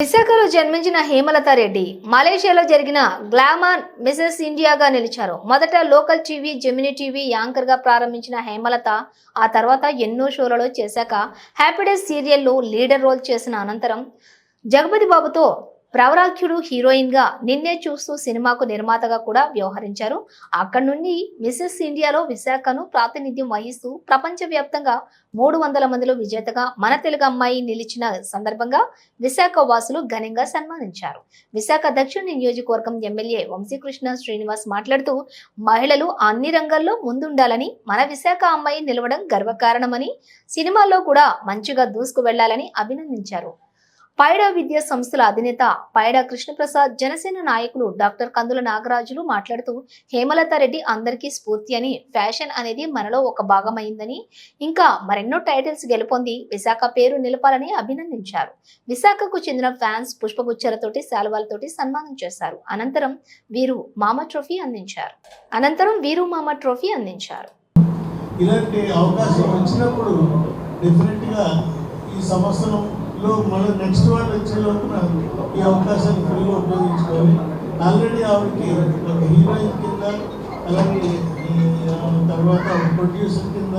విశాఖలో జన్మించిన హేమలత రెడ్డి మలేషియాలో జరిగిన గ్లామర్ మిసెస్ ఇండియాగా నిలిచారు. మొదట లోకల్ టీవీ జెమిని టీవీ యాంకర్గా ప్రారంభించిన హేమలత ఆ తర్వాత ఎన్నో షోలలో చేశాక హ్యాపీడెస్ సీరియల్లో లీడర్ రోల్ చేసిన అనంతరం జగపతి బాబుతో ప్రవరాఖ్యుడు హీరోయిన్గా నిన్నే చూస్తూ సినిమాకు నిర్మాతగా కూడా వ్యవహరించారు. అక్కడి నుండి మిస్సెస్ ఇండియాలో విశాఖను ప్రాతినిధ్యం వహిస్తూ ప్రపంచవ్యాప్తంగా మూడు వందల మందిలో విజేతగా మన తెలుగు అమ్మాయి నిలిచిన సందర్భంగా విశాఖ వాసులు ఘనంగా సన్మానించారు. విశాఖ దక్షిణ నియోజకవర్గం ఎమ్మెల్యే వంశీకృష్ణ శ్రీనివాస్ మాట్లాడుతూ మహిళలు అన్ని రంగాల్లో ముందుండాలని మన విశాఖ అమ్మాయి నిలవడం గర్వకారణమని సినిమాల్లో కూడా మంచిగా దూసుకు వెళ్ళాలని అభినందించారు. పైడా విద్యా సంస్థల అధినేత పైడా కృష్ణప్రసాద్ జనసేన నాయకులు డాక్టర్ కందుల నాగరాజులు మాట్లాడుతూ హేమలత రెడ్డి అందరికీ స్ఫూర్తి అని ఫ్యాషన్ అనేది మనలో ఒక భాగమైందని ఇంకా మరెన్నో టైటిల్స్ గెలుపొంది విశాఖ పేరు నిలపాలని అభినందించారు. విశాఖకు చెందిన ఫ్యాన్స్ పుష్పగుచ్చలతోటి శాలువాలతోటి సన్మానం చేశారు. అనంతరం వీరు మామ ట్రోఫీ అందించారు. అనంతరం వీరు మామ ట్రోఫీ అందించారు. ఇలాంటి అవకాశం వచ్చినప్పుడు డెఫినెట్గా ఈ సంవత్సరంలో మళ్ళీ నెక్స్ట్ వాడు వచ్చే లోపున ఈ అవకాశాన్ని ఫుల్గా ఉపయోగించుకోవాలి ఆల్రెడీ ఆవిడకి ఒక హీరోయిన్ కింద అలాగే తర్వాత ప్రొడ్యూసర్ కింద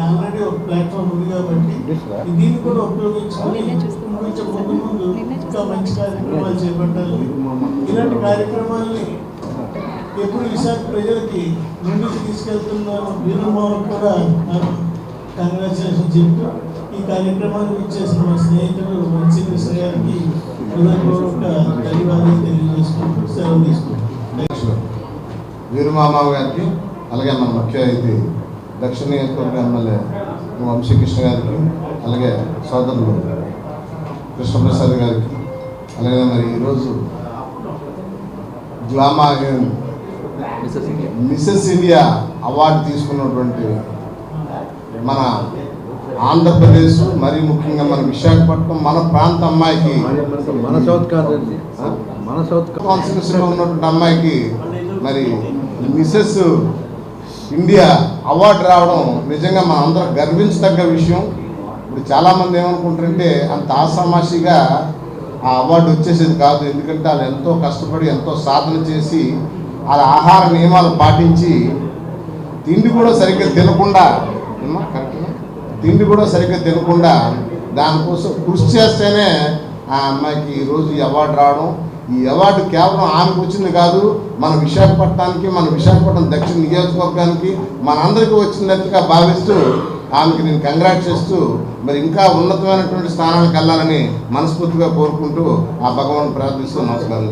ఆల్రెడీ ఒక ప్లాట్ఫామ్ ఉంది కాబట్టి దీన్ని కూడా ఉపయోగించుకొని కొంచెం ముందు ముందు ఇంకా మంచి కార్యక్రమాలు చేపట్టాలి. ఇలాంటి కార్యక్రమాల్ని ఎప్పుడు విశాఖ ప్రజలకి ముందుకు తీసుకెళ్తున్న వీరమోహన్ కూడా కంగ్రాచులేషన్ చెప్తూ ఈ కార్యక్రమాన్ని ఇచ్చేసిన మా స్నేహితుడు మంచి కృష్ణ గారికి హృదయపూర్వక ధన్యవాదాలు తెలియజేసుకుంటూ సెలవు తీసుకుంటాం అధ్యక్షులు గారికి అలాగే మన ముఖ్య అతిథి దక్షిణ నియోజకవర్గ ఎమ్మెల్యే వంశీకృష్ణ గారికి అలాగే సోదరులు కృష్ణప్రసాద్ గారికి అలాగే మరి ఈరోజు గ్లామా మిసెస్ ఇండియా అవార్డు తీసుకున్నటువంటి మన ఆంధ్రప్రదేశ్ మరి ముఖ్యంగా మన విశాఖపట్నం మన ప్రాంత అమ్మాయికి. మన సౌత్ మన సౌత్ కా- కాన్స్టిట్యూషన్లో ఉన్నటువంటి అమ్మాయికి మరి మిసెస్ ఇండియా అవార్డు రావడం నిజంగా మన అందరం గర్వించదగ్గ విషయం. ఇప్పుడు చాలామంది ఏమనుకుంటారంటే అంత ఆసామాషిగా ఆ అవార్డు వచ్చేసేది కాదు. ఎందుకంటే వాళ్ళు ఎంతో కష్టపడి ఎంతో సాధన చేసి వాళ్ళ ఆహార నియమాలు పాటించి తిండి కూడా సరిగ్గా తినకుండా ఏమ్మా? తిండి కూడా సరిగ్గా తినకుండా దానికోసం కృషి చేస్తేనే ఆ అమ్మాయికి ఈరోజు ఈ అవార్డు రావడం. ఈ అవార్డు కేవలం ఆమెకు వచ్చింది కాదు మన విశాఖపట్నానికి మన విశాఖపట్నం దక్షిణ నియోజకవర్గానికి మనందరికీ వచ్చినట్టుగా భావిస్తూ ఆమెకి నేను కంగ్రాట్ చేస్తూ మరి ఇంకా ఉన్నతమైనటువంటి స్థానాలకు వెళ్ళాలని మనస్ఫూర్తిగా కోరుకుంటూ ఆ భగవాన్ ప్రార్థిస్తూ నమస్కారం